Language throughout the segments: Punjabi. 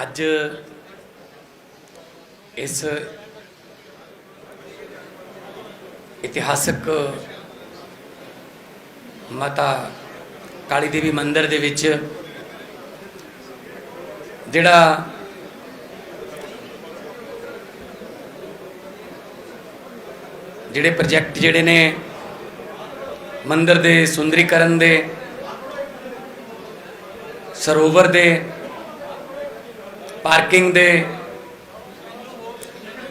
ਅੱਜ ਇਸ ਇਤਿਹਾਸਕ ਮਾਤਾ ਕਾਲੀ ਦੇਵੀ ਮੰਦਿਰ ਦੇ ਵਿੱਚ ਜਿਹੜਾ ਜਿਹੜੇ ਪ੍ਰੋਜੈਕਟ ਜਿਹੜੇ ਨੇ ਮੰਦਿਰ ਦੇ ਸੁੰਦਰੀਕਰਨ ਦੇ, ਸਰੋਵਰ ਦੇ ਪਾਰਕਿੰਗ ਦੇ।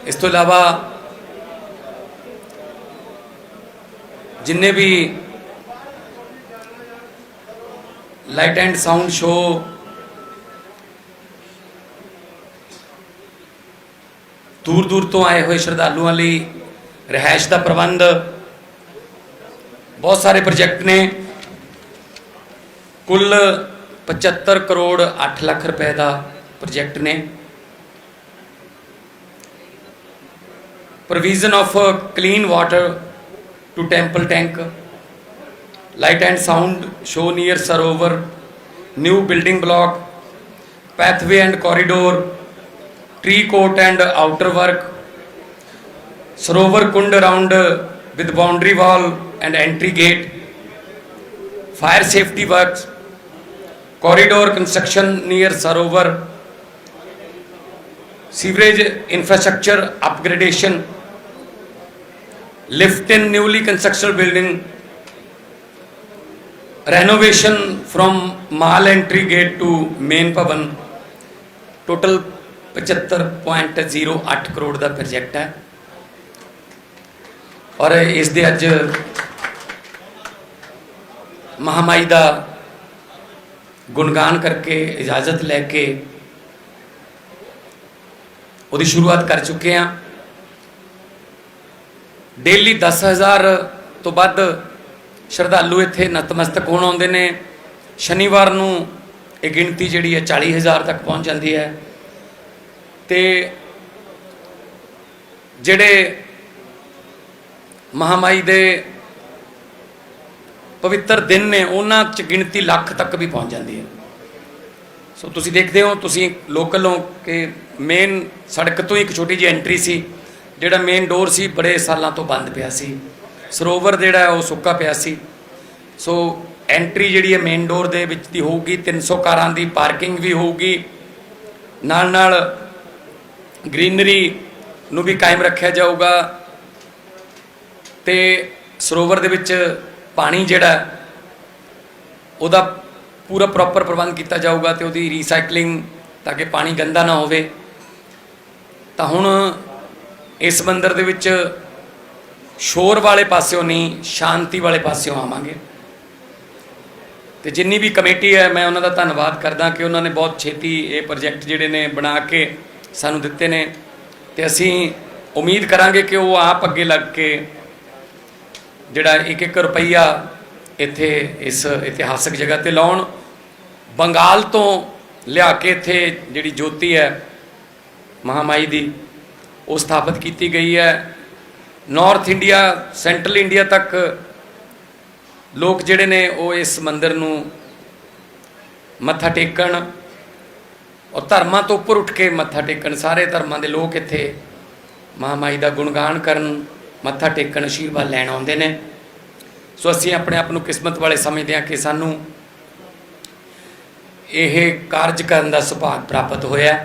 ਇਸ ਤੋਂ ਇਲਾਵਾ ਜਿੰਨੇ ਵੀ ਲਾਈਟ ਐਂਡ ਸਾਊਂਡ ਸ਼ੋ ਦੂਰ ਦੂਰ ਤੋਂ ਆਏ ਹੋਏ ਸ਼ਰਧਾਲੂਆਂ ਲਈ ਰਹਿائش ਦਾ ਪ੍ਰਬੰਧ, ਬਹੁਤ ਸਾਰੇ ਪ੍ਰੋਜੈਕਟ ਨੇ। ਕੁੱਲ 75 ਕਰੋੜ 8 ਲੱਖ ਰੁਪਏ ਦਾ प्रोजेक्ट ने। Provision of clean water to temple tank light and sound show near Sarovar new building block pathway and corridor tree coat and outer work Sarovar Kund around with boundary wall and entry gate fire safety work corridor construction near Sarovar sewerage infrastructure upgradation lift in newly construction building renovation from mall entry gate to main Bhavan total 75.08 crore ਦਾ ਪ੍ਰੋਜੈਕਟ ਹੈ ਔਰ ਇਸ ਦੇ ਅੱਜ ਮਹਾਮਾਈ ਦਾ ਗੁਣਗਾਨ ਕਰਕੇ ਇਜਾਜ਼ਤ ਲੈ ਕੇ ਉਹਦੀ ਸ਼ੁਰੂਆਤ ਕਰ ਚੁੱਕੇ ਹਾਂ। ਡੇਲੀ 10000 ਤੋਂ ਵੱਧ ਸ਼ਰਧਾਲੂ ਇੱਥੇ ਨਤਮਸਤਕ ਹੋਣ ਆਉਂਦੇ ਨੇ। ਸ਼ਨੀਵਾਰ ਨੂੰ ਇਹ ਗਿਣਤੀ ਜਿਹੜੀ ਹੈ 40000 ਤੱਕ ਪਹੁੰਚ ਜਾਂਦੀ ਹੈ। ਤੇ ਜਿਹੜੇ ਮਹਾਮਾਈ ਦੇ ਪਵਿੱਤਰ ਦਿਨ ਨੇ, ਉਹਨਾਂ 'ਚ ਗਿਣਤੀ ਲੱਖ ਤੱਕ ਵੀ ਪਹੁੰਚ ਜਾਂਦੀ ਹੈ। ਸੋ ਤੁਸੀਂ ਦੇਖਦੇ ਹੋ, ਤੁਸੀਂ ਲੋਕਲ ਹੋ ਕਿ ਮੇਨ ਸੜਕ ਤੋਂ ਹੀ ਇੱਕ ਛੋਟੀ ਜਿਹੀ ਐਂਟਰੀ ਸੀ, ਜਿਹੜਾ ਮੇਨ ਡੋਰ ਸੀ, ਬੜੇ ਸਾਲਾਂ ਤੋਂ ਬੰਦ ਪਿਆ ਸੀ। ਸਰੋਵਰ ਜਿਹੜਾ ਉਹ ਸੁੱਕਾ ਪਿਆ ਸੀ। ਸੋ ਐਂਟਰੀ ਜਿਹੜੀ ਹੈ ਮੇਨ ਡੋਰ ਦੇ ਵਿੱਚ ਦੀ ਹੋਊਗੀ 300 ਕਾਰਾਂ ਦੀ ਪਾਰਕਿੰਗ ਵੀ ਹੋਊਗੀ। ਨਾਲ ਨਾਲ ਗ੍ਰੀਨਰੀ ਨੂੰ ਵੀ ਕਾਇਮ ਰੱਖਿਆ ਜਾਊਗਾ। ਤੇ ਸਰੋਵਰ ਦੇ ਵਿੱਚ ਪਾਣੀ ਜਿਹੜਾ, ਉਹਦਾ ਪੂਰਾ ਪ੍ਰੋਪਰ ਪ੍ਰਬੰਧ ਕੀਤਾ ਜਾਊਗਾ ਤੇ ਉਹਦੀ ਰੀਸਾਈਕਲਿੰਗ ਤਾਂ ਕਿ ਪਾਣੀ ਗੰਦਾ ਨਾ ਹੋਵੇ। ਤਾਂ ਹੁਣ ਇਸ ਮੰਦਿਰ ਦੇ ਵਿੱਚ ਸ਼ੋਰ ਵਾਲੇ ਪਾਸਿਓਂ ਨਹੀਂ, ਸ਼ਾਂਤੀ ਵਾਲੇ ਪਾਸਿਓਂ ਆਵਾਂਗੇ। ਤੇ ਜਿੰਨੀ ਵੀ ਕਮੇਟੀ ਹੈ, ਮੈਂ ਉਹਨਾਂ ਦਾ ਧੰਨਵਾਦ ਕਰਦਾ ਕਿ ਉਹਨਾਂ ਨੇ ਬਹੁਤ ਛੇਤੀ ਇਹ ਪ੍ਰੋਜੈਕਟ ਜਿਹੜੇ ਨੇ ਬਣਾ ਕੇ ਸਾਨੂੰ ਦਿੱਤੇ ਨੇ। ਤੇ ਅਸੀਂ ਉਮੀਦ ਕਰਾਂਗੇ ਕਿ ਉਹ ਆਪ ਅੱਗੇ ਲੱਗ ਕੇ ਜਿਹੜਾ ਇੱਕ ਇੱਕ ਰੁਪਈਆ ਇੱਥੇ ਇਸ ਇਤਿਹਾਸਕ ਜਗ੍ਹਾ ਤੇ ਲਾਉਣ। ਬੰਗਾਲ ਤੋਂ ਲਿਆ ਕੇ ਇੱਥੇ ਜਿਹੜੀ ਜੋਤੀ ਹੈ, ਮਹਾਮਾਈ ਦੀ, ਉਹ ਸਥਾਪਿਤ ਕੀਤੀ ਗਈ ਹੈ। ਨਾਰਥ ਇੰਡੀਆ ਸੈਂਟਰਲ ਇੰਡੀਆ ਤੱਕ ਲੋਕ ਜਿਹੜੇ ਨੇ, ਉਹ ਇਸ ਮੰਦਿਰ ਨੂੰ ਮੱਥਾ ਟੇਕਣ ਔਰ ਧਰਮਾਂ ਤੋਂ ਉੱਪਰ ਉੱਠ ਕੇ ਮੱਥਾ ਟੇਕਣ, ਸਾਰੇ ਧਰਮਾਂ ਦੇ ਲੋਕ ਇੱਥੇ ਮਹਾਮਾਈ ਦਾ ਗੁਣਗਾਨ ਕਰਨ, ਮੱਥਾ ਟੇਕਣ ਆਸ਼ੀਰਵਾਦ ਲੈਣ ਆਉਂਦੇ ਨੇ। ਸੋ ਅਸੀਂ ਆਪਣੇ ਆਪ ਨੂੰ ਕਿਸਮਤ ਵਾਲੇ ਸਮਝਦੇ ਹਾਂ ਕਿ ਸਾਨੂੰ ਇਹ ਕਾਰਜ ਕਰਨ ਦਾ ਸੁਭਾਗ ਪ੍ਰਾਪਤ ਹੋਇਆ।